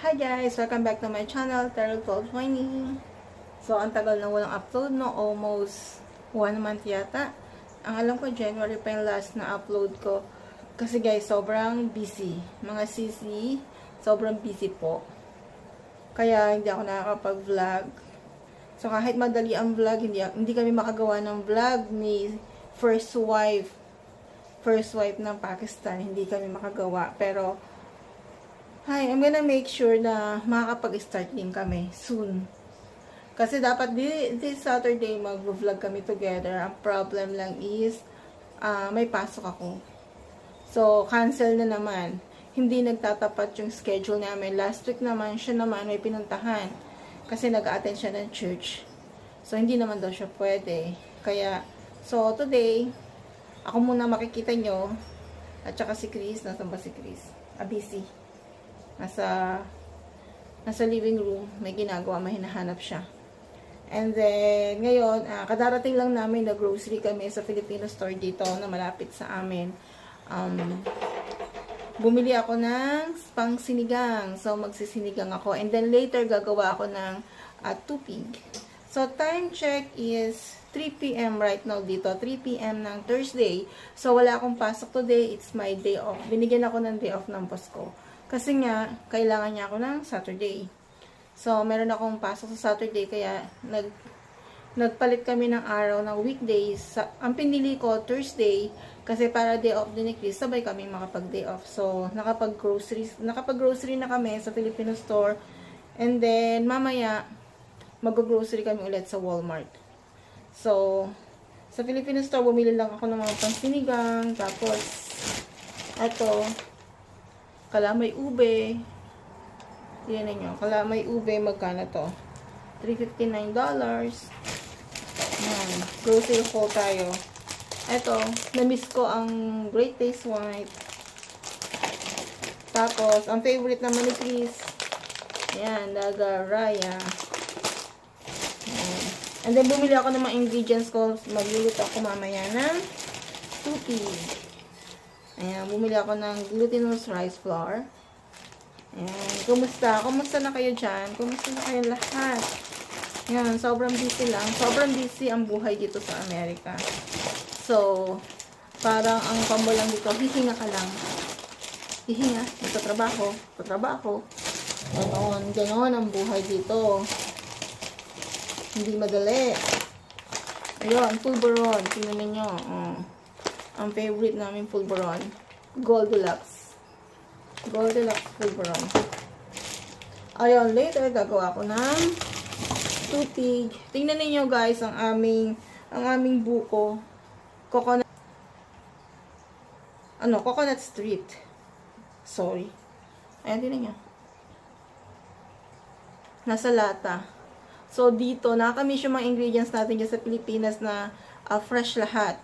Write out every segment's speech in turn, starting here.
Hi guys! Welcome back to my channel, Terrell 1220. So, ang tagal na walang upload, no? Almost one month yata. Ang alam ko, January pa yung last na upload ko. Kasi guys, sobrang busy. Mga sisi, sobrang busy po. Kaya hindi ako nakakapag-vlog. So, kahit madali ang vlog, hindi, hindi kami makagawa ng vlog ni first wife. First wife ng Pakistan, hindi kami makagawa. Pero, Hi, I'm gonna make sure na makakapag-start din kami soon. Kasi dapat di, this Saturday mag-vlog kami together. Ang problem lang is, ah, may pasok ako. So, cancel na naman. Hindi nagtatapat yung schedule namin. Last week naman, siya naman may pinuntahan. Kasi nag-attend siya ng church. So, hindi naman daw siya pwede. Kaya, so, today, ako muna makikita nyo. At saka si Chris. Nasaan ba si Chris? Ah, busy nasa nasa living room, may ginagawa, may hinahanap siya. And then, ngayon, ah, kadarating lang namin na grocery kami sa Filipino store dito na malapit sa amin. Um, bumili ako ng pang sinigang. So, magsisinigang ako. And then, later, gagawa ako ng uh, tupig. So, time check is 3 p.m. right now dito. 3 p.m. ng Thursday. So, wala akong pasok today. It's my day off. Binigyan ako ng day off ng boss ko. Kasi nga, kailangan niya ako ng Saturday. So, meron akong pasok sa Saturday, kaya nag, nagpalit kami ng araw ng weekdays. Sa, ang pinili ko, Thursday, kasi para day off din ni Chris, sabay kami makapag-day off. So, nakapag-grocery, nakapag-grocery na kami sa Filipino store. And then, mamaya, mag-grocery kami ulit sa Walmart. So, sa Filipino store, bumili lang ako ng mga pansinigang, tapos, eto, kalamay ube. Yan ninyo. Kalamay ube, magkano to? $359. Yan. Grocery haul tayo. Ito, na-miss ko ang Great Taste White. Tapos, ang favorite naman ni Chris, ayan, Dagaraya. Ayan. And then, bumili ako ng mga ingredients ko. Magluluto ako mamaya ng tupig. Ayan, bumili ako ng glutinous rice flour. Ayan, kumusta? Kumusta na kayo dyan? Kumusta na kayo lahat? Ayan, sobrang busy lang. Sobrang busy ang buhay dito sa Amerika. So, parang ang combo lang dito, hihinga ka lang. Hihinga, nagtatrabaho, tatrabaho. Ganon, ganon ang buhay dito. Hindi madali. Ayun, pulveron. Tingnan ninyo. Oh. Ang favorite namin pulveron. Gold Deluxe. Gold Deluxe pulveron. Ayun, later gagawa ko ng tupig. Tingnan ninyo guys ang aming ang aming buko. Coconut ano, Coconut Street. Sorry. Ayan, tingnan nyo. Nasa lata. So, dito, nakakamiss yung mga ingredients natin dyan sa Pilipinas na ah, fresh lahat.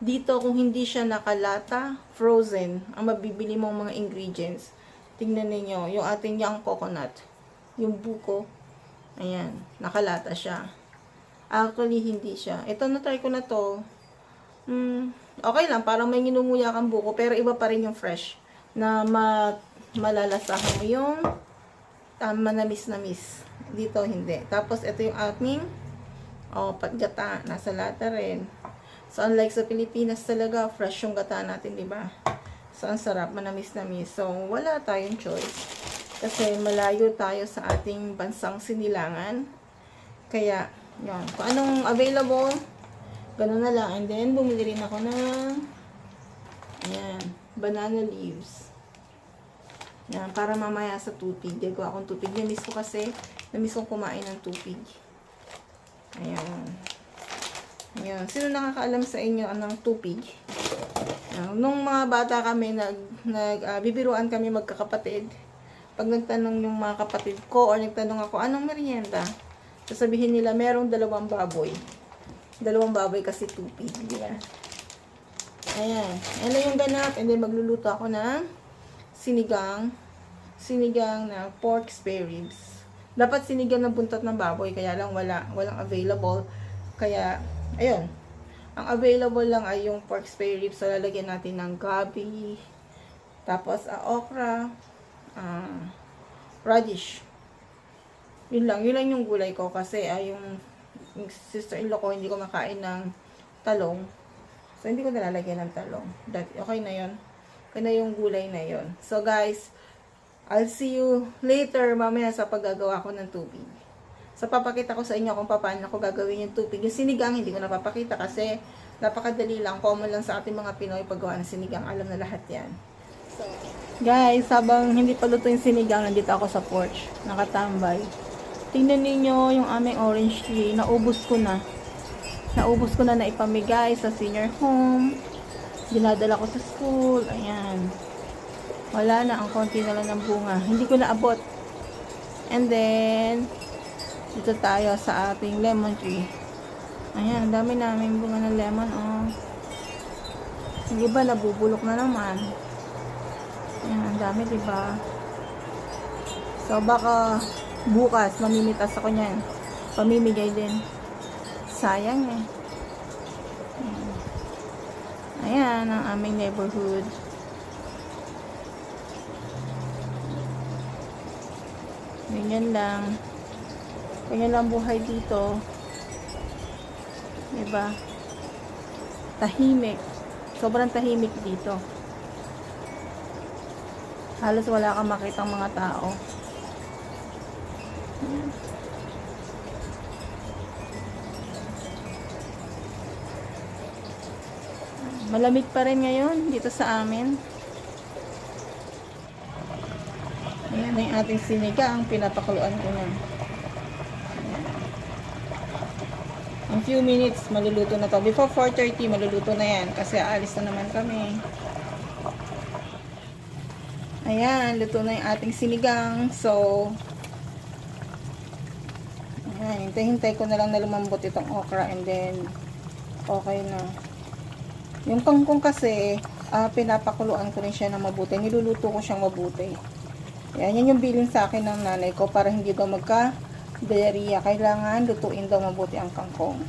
Dito, kung hindi siya nakalata, frozen, ang mabibili mong mga ingredients. Tingnan ninyo, yung ating young coconut, yung buko, ayan, nakalata siya. Actually, hindi siya. Ito, na-try ko na to. Hmm, okay lang, parang may nginunguya kang buko, pero iba pa rin yung fresh. Na ma malalasahan mo yung um, manamis-namis. Dito, hindi. Tapos, ito yung ating oh, patgata. Nasa lata rin. So, unlike sa Pilipinas talaga, fresh yung gata natin, di ba? So, ang sarap, manamis-namis. So, wala tayong choice. Kasi malayo tayo sa ating bansang sinilangan. Kaya, yun. Kung anong available, ganun na lang. And then, bumili rin ako ng ayan, banana leaves. Yan, para mamaya sa tupig. Gagawa akong tupig. Namiss ko kasi, namiss kong kumain ng tupig. Ayan. Ayan. Sino nakakaalam sa inyo anong tupig? Ayan. Nung mga bata kami, nag, nag ah, bibiruan kami magkakapatid. Pag nagtanong yung mga kapatid ko or nagtanong ako, anong merienda? Sasabihin nila, merong dalawang baboy. Dalawang baboy kasi tupig. Di ba? Ayan. Lang yung ganap. And then magluluto ako ng sinigang. Sinigang na pork spare ribs. Dapat sinigang na buntot ng baboy. Kaya lang wala. Walang available. Kaya, ayun. Ang available lang ay yung pork spare ribs. So, lalagyan natin ng gabi. Tapos, uh, okra. ah radish. Yun lang, yun lang yung gulay ko kasi yung, yung sister-in-law ko hindi ko makain ng talong. So, hindi ko nalalagyan ng talong. That, okay na yun. Okay na yung gulay na yun. So, guys, I'll see you later mamaya sa paggagawa ko ng tubig. So, papakita ko sa inyo kung paano ko gagawin yung tubig. Yung sinigang, hindi ko napapakita kasi napakadali lang. Common lang sa ating mga Pinoy paggawa ng sinigang. Alam na lahat yan. So, guys, habang hindi pa luto yung sinigang, nandito ako sa porch. Nakatambay. Tingnan ninyo yung aming orange tree. Naubos ko na. Naubos ko na na ipamigay sa senior home. Dinadala ko sa school. Ayan. Wala na. Ang konti na lang ng bunga. Hindi ko naabot. And then, dito tayo sa ating lemon tree. Ayan, dami namin bunga ng lemon, oh. Yung iba, nabubulok na naman. Ayan, ang dami, diba? So, baka bukas, mamimitas ako niyan. Pamimigay din. Sayang, eh. Ayan, ang aming neighborhood. Ganyan lang. Ganyan lang buhay dito. Diba? Tahimik. Sobrang tahimik dito. Halos wala kang makitang mga tao. Malamig pa rin ngayon dito sa amin. Ayan na yung ating sinigang. Pinapakuluan ko na. Few minutes, maluluto na to. Before 4.30, maluluto na yan. Kasi aalis na naman kami. Ayan, luto na yung ating sinigang. So, ayan, hintay-hintay ko na lang na lumambot itong okra and then, okay na. Yung kangkong kasi, ah, pinapakuluan ko rin siya ng mabuti. Niluluto ko siyang mabuti. Ayan, yan yung bilin sa akin ng nanay ko para hindi daw magka diarrhea. Kailangan lutuin daw mabuti ang kangkong.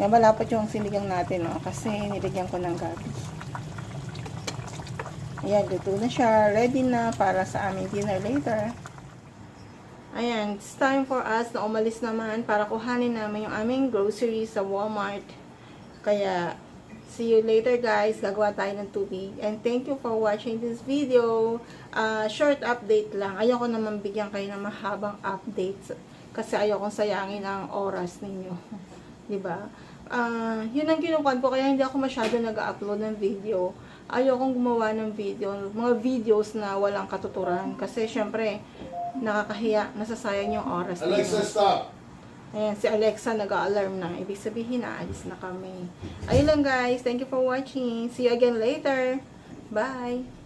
Yan, malapot yung sinigang natin, no? Kasi nilagyan ko ng gabi. Ayan, luto na siya. Ready na para sa aming dinner later. Ayan, it's time for us na umalis naman para kuhanin namin yung aming groceries sa Walmart. Kaya, see you later guys. Gagawa tayo ng tubig. And thank you for watching this video. Ah, short update lang. Ayoko naman bigyan kayo ng mahabang updates. Kasi ayokong sayangin ang oras ninyo. 'Di ba? Ah, yun ang kinukuhan ko. Kaya hindi ako masyado nag-upload ng video. Ayokong gumawa ng video. Mga videos na walang katuturan. Kasi syempre, nakakahiya. Nasasayang yung oras. Alexa, ninyo. stop. Ayan, si Alexa nag-alarm na. Ibig sabihin, naalis na kami. Ayun lang guys. Thank you for watching. See you again later. Bye!